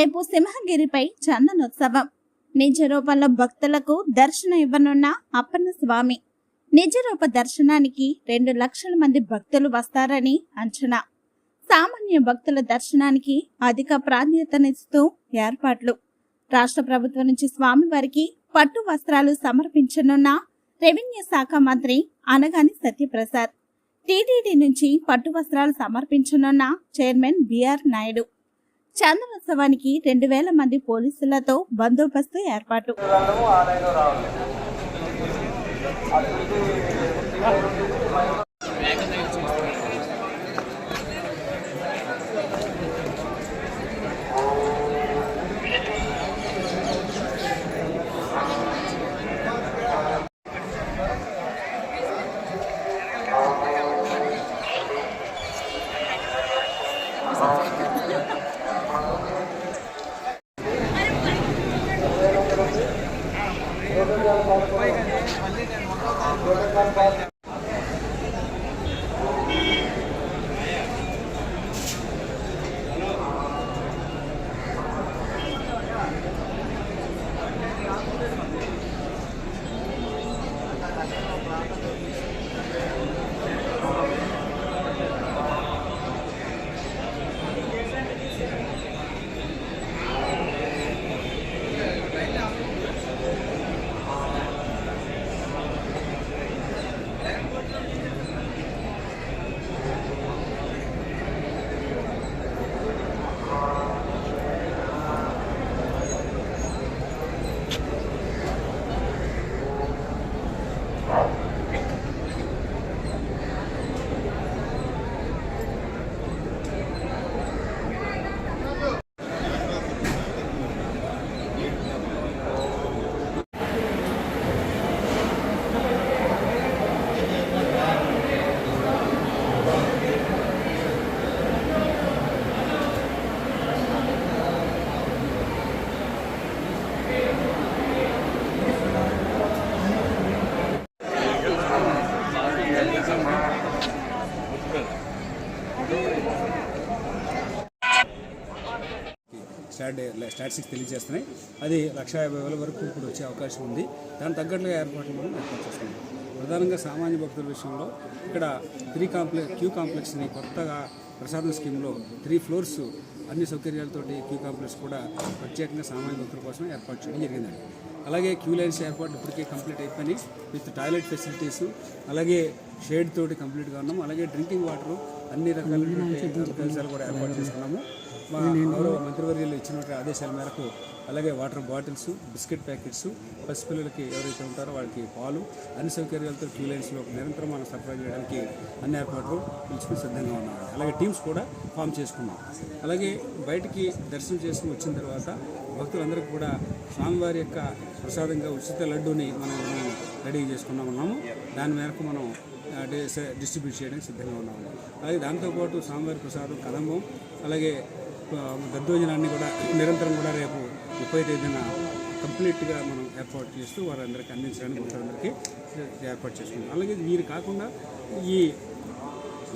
రేపు సింహగిరిపై చందనోత్సవం. నిజ రూపంలో భక్తులకు దర్శనం ఇవ్వనున్న అప్పన్న స్వామి. నిజ రూప దర్శనానికి రెండు లక్షల మంది భక్తులు వస్తారని అంచనా. సామాన్య భక్తుల దర్శనానికి అధిక ప్రాధాన్యతనిస్తూ ఏర్పాట్లు. రాష్ట్ర ప్రభుత్వం నుంచి స్వామివారికి పట్టు వస్త్రాలు సమర్పించనున్న రెవెన్యూ శాఖ మంత్రి అనగాని సత్యప్రసాద్. టీటీడీ నుంచి పట్టు వస్త్రాలు సమర్పించనున్న చైర్మన్ బిఆర్ నాయుడు. చందనోత్సవానికి రెండు వేల మంది పోలీసులతో బందోబస్తు ఏర్పాటు. వెళ్ళము స్టాట్ స్టాటిస్టిక్స్ తెలియజేస్తున్నాయి. అది లక్ష యాభై వేల వరకు ఇప్పుడు వచ్చే అవకాశం ఉంది. దాని తగ్గట్టుగా ఏర్పాట్లు మనం ఏర్పాటు చేస్తున్నాం. ప్రధానంగా సామాన్య భక్తుల విషయంలో ఇక్కడ త్రీ కాంప్లెక్స్ క్యూ కాంప్లెక్స్ని కొత్తగా ప్రసాదం స్కీమ్లో త్రీ ఫ్లోర్స్ అన్ని సౌకర్యాలతోటి క్యూ కాంప్లెక్స్ కూడా ప్రత్యేకంగా సామాన్య భక్తుల కోసం ఏర్పాటు చేయడం జరిగిందండి. అలాగే క్యూ లైన్స్ ఏర్పాటు ఇప్పటికే కంప్లీట్ అయిపోయి విత్ టాయిలెట్ ఫెసిలిటీస్ అలాగే షేడ్ తోటి కంప్లీట్గా ఉన్నాం అలాగే డ్రింకింగ్ వాటర్ అన్ని రకాల కూడా ఏర్పాటు చేసుకున్నాము. మా గౌరవ మంత్రివర్యులు ఇచ్చినటువంటి ఆదేశాల మేరకు అలాగే వాటర్ బాటిల్స్ బిస్కెట్ ప్యాకెట్స్ పసిపిల్లలకి ఎవరైతే ఉంటారో వాళ్ళకి పాలు అన్ని సౌకర్యాలతో క్యూ లైన్స్లో నిరంతరం మనం సరఫరా చేయడానికి అన్ని ఏర్పాట్లు పిలుచుకుని సిద్ధంగా ఉన్నాం అలాగే టీమ్స్ కూడా ఫామ్ చేసుకున్నాం. అలాగే బయటికి దర్శనం చేసుకుని వచ్చిన తర్వాత భక్తులందరికీ కూడా స్వామివారి యొక్క ప్రసాదంగా ఉచిత లడ్డూని మనం రెడీ చేసుకున్నాం ఉన్నాము. దాని మేరకు మనం డిస్ట్రిబ్యూట్ చేయడానికి సిద్ధంగా ఉన్నాము. అలాగే దాంతోపాటు స్వామివారి ప్రసాదం కదంబం అలాగే దద్దోజనాన్ని కూడా నిరంతరం కూడా రేపు ముప్పై తేదీన కంప్లీట్గా మనం ఏర్పాటు చేస్తూ వారందరికీ అందించడానికి అందరికీ ఏర్పాటు చేసుకుంటాం అలాగే వీరు కాకుండా ఈ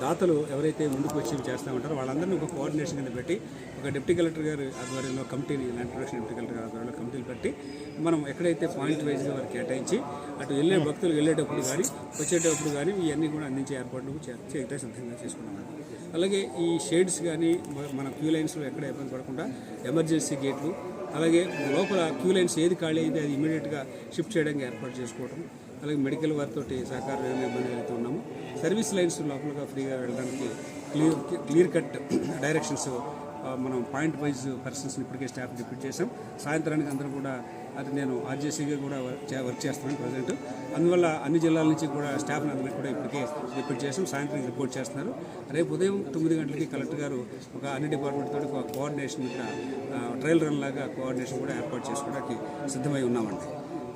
దాతలు ఎవరైతే ముందుకు వచ్చి చేస్తూ ఉంటారో వాళ్ళందరినీ ఒక కోఆర్డినేషన్ కింద పెట్టి ఒక డిప్యూటీ కలెక్టర్ గారి ఆధ్వర్యంలో కమిటీని ల్యాండ్ ప్రొడక్షన్ డిప్యూటీ కలెక్టర్ గారి ఆధ్వర్యంలో కమిటీలు పెట్టి మనం ఎక్కడైతే పాయింట్ వైజ్గా వారికి కేటాయించి అటు వెళ్ళే భక్తులు వెళ్ళేటప్పుడు కానీ వచ్చేటప్పుడు కానీ ఇవన్నీ కూడా అందించే ఏర్పాట్లు చే- సిద్ధంగా చేసుకున్నాం అలాగే ఈ షేడ్స్ కానీ మన క్యూ లైన్స్లో ఎక్కడ ఇబ్బంది పడకుండా ఎమర్జెన్సీ గేట్లు అలాగే లోపల క్యూ లైన్స్ ఏది ఖాళీ అయితే అది ఇమీడియట్గా షిఫ్ట్ చేయడానికి ఏర్పాటు చేసుకోవడం అలాగే మెడికల్ వారితో సహకారం ఏమైనా ఇబ్బంది అయితే ఉన్నాము సర్వీస్ లైన్స్ లోపలగా ఫ్రీగా వెళ్ళడానికి క్లియర్ క్లియర్ కట్ డైరెక్షన్స్ మనం పాయింట్ వైజ్ పర్సన్స్ని ఇప్పటికే స్టాఫ్ డిప్యూట్ చేసాం సాయంత్రానికి అందరూ కూడా అది నేను ఆర్జేసీగా కూడా వర్క్ చే- వర్క్ చేస్తున్నాను ప్రజెంట్. అందువల్ల అన్ని జిల్లాల నుంచి కూడా స్టాఫ్ని అందరినీ కూడా ఇప్పటికే రిపోర్ట్ చేసాం సాయంత్రం రిపోర్ట్ చేస్తున్నారు. రేపు ఉదయం తొమ్మిది గంటలకి కలెక్టర్ గారు ఒక అన్ని డిపార్ట్మెంట్ తోటి ఒక కోఆర్డినేషన్ ట్రయల్ రన్ లాగా కోఆర్డినేషన్ కూడా ఏర్పాటు చేసుకోవడానికి సిద్ధమై ఉన్నామండి.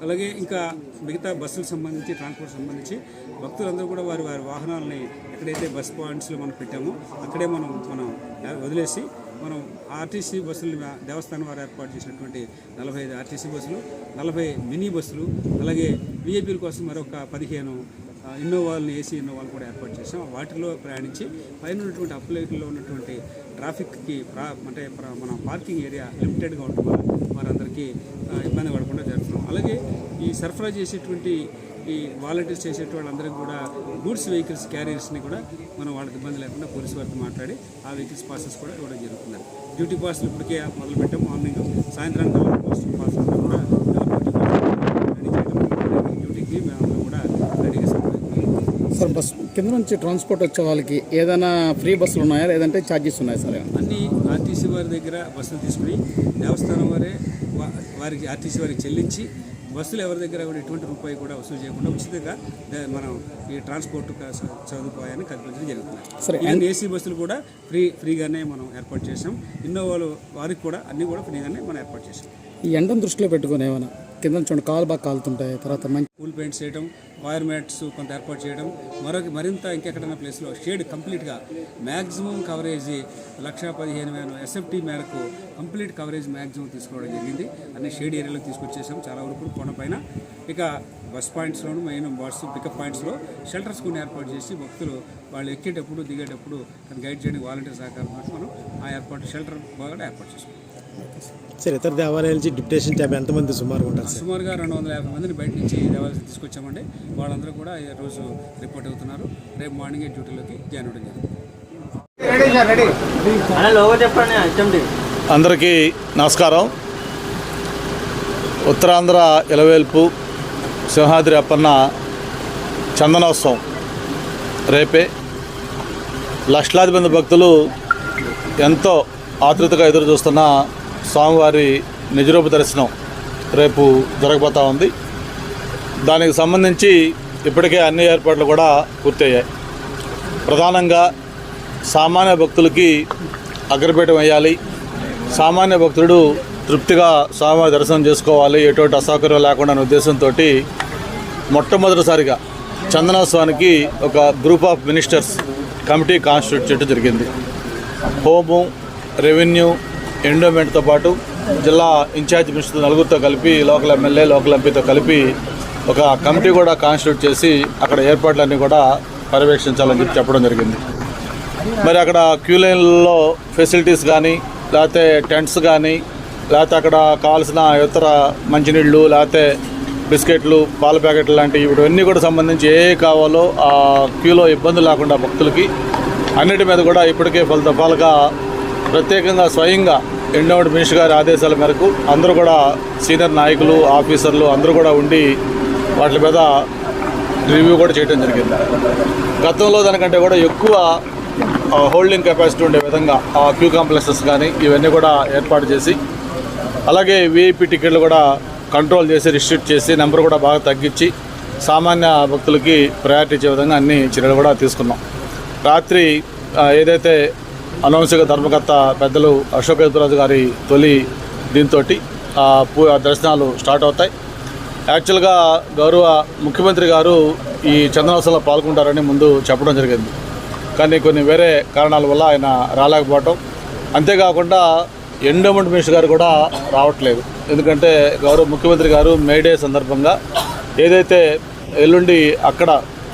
అలాగే ఇంకా మిగతా బస్సులకు సంబంధించి ట్రాన్స్పోర్ట్ సంబంధించి భక్తులందరూ కూడా వారి వారి వాహనాలని ఎక్కడైతే బస్ పాయింట్స్లో మనం పెట్టామో అక్కడే మనం మనం వదిలేసి మనం ఆర్టీసీ బస్సులు దేవస్థానం వారు ఏర్పాటు చేసినటువంటి నలభై ఐదు ఆర్టీసీ బస్సులు నలభై మినీ బస్సులు అలాగే విఐపీల కోసం మరొక పదిహేను ఆ, ఇన్నోవాలని ఏసీ ఇన్నోవాలు కూడా ఏర్పాటు చేసాం వాటిలో ప్రయాణించి పైన ఉన్నటువంటి అప్లైట్లో ఉన్నటువంటి ట్రాఫిక్కి ప్రా అంటే మన పార్కింగ్ ఏరియా లిమిటెడ్గా ఉండడం వల్ల వారందరికీ ఇబ్బంది పడకుండా జరుగుతున్నాం అలాగే ఈ సరఫరా చేసేటువంటి ఈ వాలంటీర్స్ చేసేటువంటి వాళ్ళందరికీ కూడా గూడ్స్ వెహికల్స్ క్యారియర్స్ని కూడా మనం వాళ్ళకి ఇబ్బంది లేకుండా పోలీసు వారితో మాట్లాడి ఆ వెహికల్స్ పాసెస్ కూడా ఇవ్వడం జరుగుతుంది డ్యూటీ పాస్లు ఇప్పటికే మొదలు పెట్టాం మార్నింగ్ సాయంత్రానికి పోస్ట్ పాస్ కూడా రెడీ చేయడం డ్యూటీకి మేము కూడా రెడీగా సార్ బస్ కింద నుంచి ట్రాన్స్పోర్ట్ వచ్చే వాళ్ళకి ఏదైనా ఫ్రీ బస్సులు ఉన్నాయా? లేదంటే ఛార్జెస్ ఉన్నాయా సార్? అన్ని ఆర్టీసీ వారి దగ్గర బస్సులు తీసుకుని దేవస్థానం వారే వారికి ఆర్టీసీ వారికి చెల్లించి బస్సులు ఎవరి దగ్గర కూడా ఎటువంటి రూపాయి కూడా వసూలు చేయకుండా ఉచితంగా మనం ఈ ట్రాన్స్పోర్ట్ సదుపాయాన్ని కల్పించడం జరుగుతుంది. సరే, ఈవెన్ ఏసీ బస్సులు కూడా ఫ్రీ ఫ్రీగానే మనం ఏర్పాటు చేసాం ఇన్నోవాలు వారికి కూడా అన్ని కూడా ఫ్రీగానే మనం ఏర్పాటు చేసాం ఈ ఎండను దృష్టిలో పెట్టుకొని ఏమైనా కింద చూడండి కాలు బాగా కాలుతుంటాయి. తర్వాత మంచి కూల్ పెయింట్స్ చేయడం వైర్ మ్యాట్స్ కొంత ఏర్పాటు చేయడం మరొక మరింత ఇంకెక్కడైనా ప్లేస్లో షేడ్ కంప్లీట్గా మ్యాక్సిమం కవరేజ్ లక్ష పదిహేను వేల ఎస్ఎఫ్టీ మేరకు కంప్లీట్ కవరేజ్ మ్యాక్సిమం తీసుకోవడం జరిగింది. అన్ని షేడ్ ఏరియాలో తీసుకొచ్చేసాం. చాలా వరకు కొండపైన ఇక బస్ పాయింట్స్లోను మెయిన్ బస్ పికప్ పాయింట్స్లో షెల్టర్స్ కొన్ని ఏర్పాటు చేసి భక్తులు వాళ్ళు ఎక్కేటప్పుడు దిగేటప్పుడు గైడ్ చేయడానికి వాలంటీర్ సహకారం మనం ఆ ఏర్పాటు షెల్టర్ బాగా ఏర్పాటు చేసుకున్నాం. సార్ ఇతర దేవాలయాల నుంచి డిప్యుటేషన్ ట్యాబ్ ఎంతమంది సుమారు ఉంటారు సార్? సుమారుగా రెండు వందల యాభై మందిని బయట నుంచి దేవాలయం తీసుకొచ్చామండి. వాళ్ళందరూ కూడా ఈ రోజు రిపోర్ట్ అవుతున్నారు. రేపు మార్నింగ్ డ్యూటీలోకి జాయిన్ చెప్పండి హెచ్ఎండి. అందరికీ నమస్కారం. ఉత్తరాంధ్ర ఇలవేల్పు సింహాద్రి అప్పన్న చందనోత్సవం రేపే. లక్షలాది మంది భక్తులు ఎంతో ఆతృతగా ఎదురు చూస్తున్న స్వామివారి నిజరూప దర్శనం రేపు జరగబోతా ఉంది. దానికి సంబంధించి ఇప్పటికే అన్ని ఏర్పాట్లు కూడా పూర్తయ్యాయి. ప్రధానంగా సామాన్య భక్తులకి అగ్రపీఠం వేయాలి. సామాన్య భక్తుడు తృప్తిగా స్వామివారి దర్శనం చేసుకోవాలి. ఎటువంటి అసౌకర్యం లేకుండా అనే ఉద్దేశంతో మొట్టమొదటిసారిగా చందనోత్సవానికి ఒక group of ministers committee constitute చేయడం జరిగింది. హోము రెవెన్యూ ఎండోమెంట్తో పాటు జిల్లా ఇన్ఛార్జ్ మినిస్టర్ నలుగురితో కలిపి లోకల్ ఎమ్మెల్యే లోకల్ ఎంపీతో కలిపి ఒక కమిటీ కూడా కాన్స్టిట్యూట్ చేసి అక్కడ ఏర్పాట్లన్నీ కూడా పర్యవేక్షించాలని చెప్పి చెప్పడం జరిగింది. మరి అక్కడ క్యూ లైన్లలో ఫెసిలిటీస్ కానీ లేకపోతే టెంట్స్ కానీ లేకపోతే అక్కడ కావాల్సిన ఇతర మంచినీళ్ళు లేకపోతే బిస్కెట్లు పాల ప్యాకెట్లు లాంటివి ఇవన్నీ కూడా సంబంధించి ఏ కావాలో ఆ క్యూలో ఇబ్బంది లేకుండా భక్తులకి అన్నిటి మీద కూడా ఇప్పటికే పలు దఫాలుగా ప్రత్యేకంగా స్వయంగా ఎండోమెంట్ మినిస్టర్ గారి ఆదేశాల మేరకు అందరూ కూడా సీనియర్ నాయకులు ఆఫీసర్లు అందరూ కూడా ఉండి వాటి మీద రివ్యూ కూడా చేయడం జరిగింది. గతంలో దానికంటే కూడా ఎక్కువ హోల్డింగ్ కెపాసిటీ ఉండే విధంగా ఆ క్యూ కాంప్లెక్సెస్ కానీ ఇవన్నీ కూడా ఏర్పాటు చేసి అలాగే విఐపి టికెట్లు కూడా కంట్రోల్ చేసి రిస్ట్రిక్ట్ చేసి నెంబర్ కూడా బాగా తగ్గించి సామాన్య భక్తులకి ప్రయారిటీ ఇచ్చే విధంగా అన్ని చర్యలు కూడా తీసుకున్నాం. రాత్రి ఏదైతే అనౌన్స్గా ధర్మకర్త పెద్దలు అశోక్ యదురాజు గారి తొలి దీంతో పూ దర్శనాలు స్టార్ట్ అవుతాయి. యాక్చువల్గా గౌరవ ముఖ్యమంత్రి గారు ఈ చందనోత్సవంలో పాల్గొంటారని ముందు చెప్పడం జరిగింది. కానీ కొన్ని వేరే కారణాల వల్ల ఆయన రాలేకపోవటం. అంతేకాకుండా ఎండోమెంట్ మినిస్టర్ గారు కూడా రావట్లేదు. ఎందుకంటే గౌరవ ముఖ్యమంత్రి గారు మేడే సందర్భంగా ఏదైతే ఎల్లుండి అక్కడ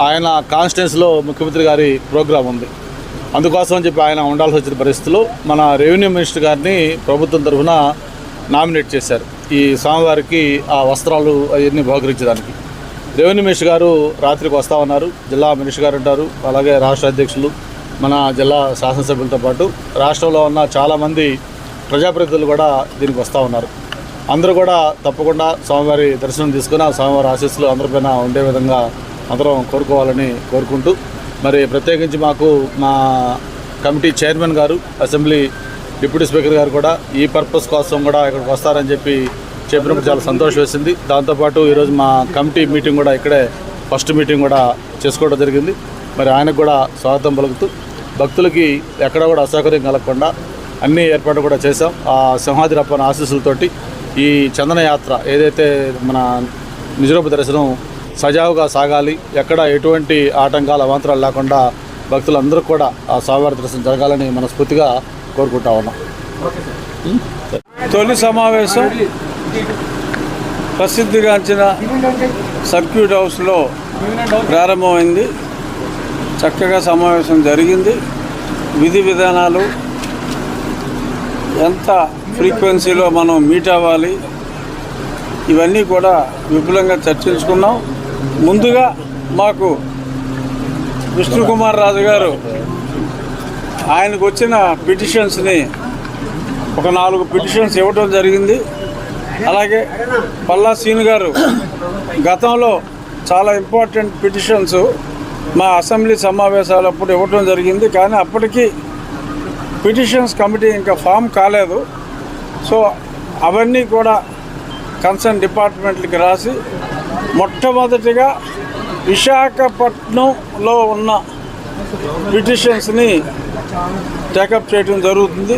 ఆయన కాన్స్టిట్యున్సీలో ముఖ్యమంత్రి గారి ప్రోగ్రాం ఉంది. అందుకోసం అని చెప్పి ఆయన ఉండాల్సి వచ్చిన పరిస్థితుల్లో మన రెవెన్యూ మినిస్టర్ గారిని ప్రభుత్వం తరఫున నామినేట్ చేశారు. ఈ స్వామివారికి ఆ వస్త్రాలు అవన్నీ బహుకరించడానికి. రెవెన్యూ మినిస్టర్ గారు రాత్రికి వస్తా ఉన్నారు. జిల్లా మినిస్టర్ గారు ఉంటారు. అలాగే రాష్ట్ర అధ్యక్షులు మన జిల్లా శాసనసభ్యులతో పాటు రాష్ట్రంలో ఉన్న చాలామంది ప్రజాప్రతినిధులు కూడా దీనికి వస్తూ ఉన్నారు. అందరూ కూడా తప్పకుండా స్వామివారి దర్శనం తీసుకుని ఆ స్వామివారి ఆశీస్సులు అందరిపైన ఉండే విధంగా అందరం కోరుకోవాలని కోరుకుంటూ మరి ప్రత్యేకించి మాకు మా కమిటీ చైర్మన్ గారు అసెంబ్లీ డిప్యూటీ స్పీకర్ గారు కూడా ఈ పర్పస్ కోసం కూడా ఇక్కడికి వస్తారని చెప్పి చెప్పినప్పుడు చాలా సంతోషం వేసింది. దాంతోపాటు ఈరోజు మా కమిటీ మీటింగ్ కూడా ఇక్కడే ఫస్ట్ మీటింగ్ కూడా చేసుకోవడం జరిగింది. మరి ఆయనకు కూడా స్వాగతం పలుకుతూ భక్తులకి ఎక్కడ కూడా అసౌకర్యం కలగకుండా అన్ని ఏర్పాట్లు కూడా చేశాం. ఆ సింహాద్రి అప్పన ఆశీస్సులతోటి ఈ చందనయాత్ర ఏదైతే మన నిజరూప దర్శనం సజావుగా సాగాలి. ఎక్కడ ఎటువంటి ఆటంకాలు అవాంతరాలు లేకుండా భక్తులందరూ కూడా ఆ స్వామివారి దర్శనం జరగాలని మనస్ఫూర్తిగా కోరుకుంటా ఉన్నాం. తొలి సమావేశం ప్రసిద్ధిగాంచిన సర్క్యూట్ హౌస్లో ప్రారంభమైంది. చక్కగా సమావేశం జరిగింది. విధి విధానాలు ఎంత ఫ్రీక్వెన్సీలో మనం మీట్ అవ్వాలి ఇవన్నీ కూడా విపులంగా చర్చించుకున్నాం. ముందుగా మాకు విష్ణుకుమార్ రాజు గారు ఆయనకు వచ్చిన పిటిషన్స్ని ఒక నాలుగు పిటిషన్స్ ఇవ్వటం జరిగింది. అలాగే పల్లా సీను గారు గతంలో చాలా ఇంపార్టెంట్ పిటిషన్స్ మా అసెంబ్లీ సమావేశాలప్పుడు ఇవ్వటం జరిగింది. కానీ అప్పటికి పిటిషన్స్ కమిటీ ఇంకా ఫామ్ కాలేదు. సో అవన్నీ కూడా కన్సర్న్ డిపార్ట్మెంట్లకి రాసి మొట్టమొదటిగా విశాఖపట్నంలో ఉన్న పిటిషన్స్ని టేకప్ చేయడం జరుగుతుంది.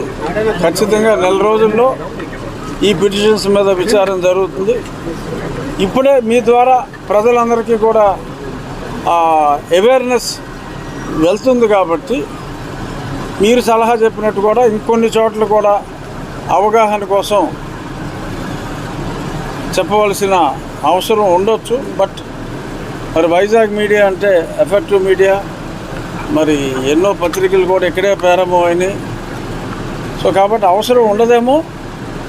ఖచ్చితంగా నెల రోజుల్లో ఈ పిటిషన్స్ మీద విచారణ జరుగుతుంది. ఇప్పుడే మీ ద్వారా ప్రజలందరికీ కూడా అవేర్నెస్ వెళ్తుంది కాబట్టి మీరు సలహా చెప్పినట్టు కూడా ఇంకొన్ని చోట్ల కూడా అవగాహన కోసం చెప్పవలసిన అవసరం ఉండొచ్చు బట్ మరి వైజాగ్ మీడియా అంటే ఎఫెక్టివ్ మీడియా. మరి ఎన్నో పత్రికలు కూడా ఇక్కడే ప్రారంభమైనాయి. సో కాబట్టి అవసరం ఉండదేమో.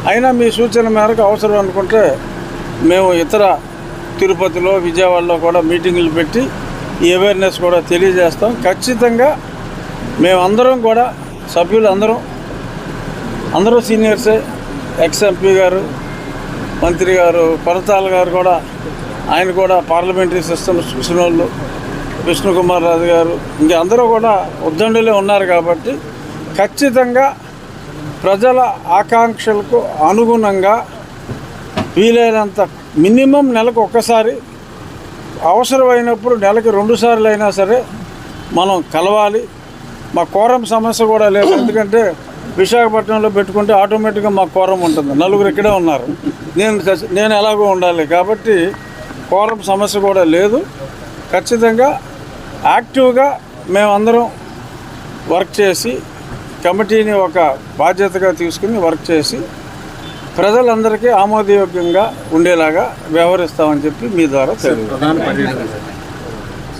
అయినా మీ సూచన మేరకు అవసరం అనుకుంటే మేము ఇతర తిరుపతిలో విజయవాడలో కూడా మీటింగులు పెట్టి ఈ అవేర్నెస్ కూడా తెలియజేస్తాం. ఖచ్చితంగా మేమందరం కూడా సభ్యులు అందరం అందరూ సీనియర్సే ఎక్స్ ఎంపీ గారు మంత్రి గారు కొరతాల గారు కూడా ఆయన కూడా పార్లమెంటరీ సిస్టమ్స్ చూసిన వాళ్ళు విష్ణుకుమార్ రాజు గారు ఇంకా అందరూ కూడా ఉద్దండులే ఉన్నారు కాబట్టి ఖచ్చితంగా ప్రజల ఆకాంక్షలకు అనుగుణంగా వీలైనంత మినిమం నెలకు ఒక్కసారి అవసరమైనప్పుడు నెలకి రెండు సార్లు అయినా సరే మనం కలవాలి. మా కోరం సమస్య కూడా లేదు. ఎందుకంటే విశాఖపట్నంలో పెట్టుకుంటే ఆటోమేటిక్గా మా కోరం ఉంటుంది. నలుగురు ఇక్కడే ఉన్నారు. నేను నేను ఎలాగో ఉండాలి కాబట్టి కోరం సమస్య కూడా లేదు. ఖచ్చితంగా యాక్టివ్గా మేమందరం వర్క్ చేసి కమిటీని ఒక బాధ్యతగా తీసుకుని వర్క్ చేసి ప్రజలందరికీ ఆమోదయోగ్యంగా ఉండేలాగా వ్యవహరిస్తామని చెప్పి మీ ద్వారా తెలియదు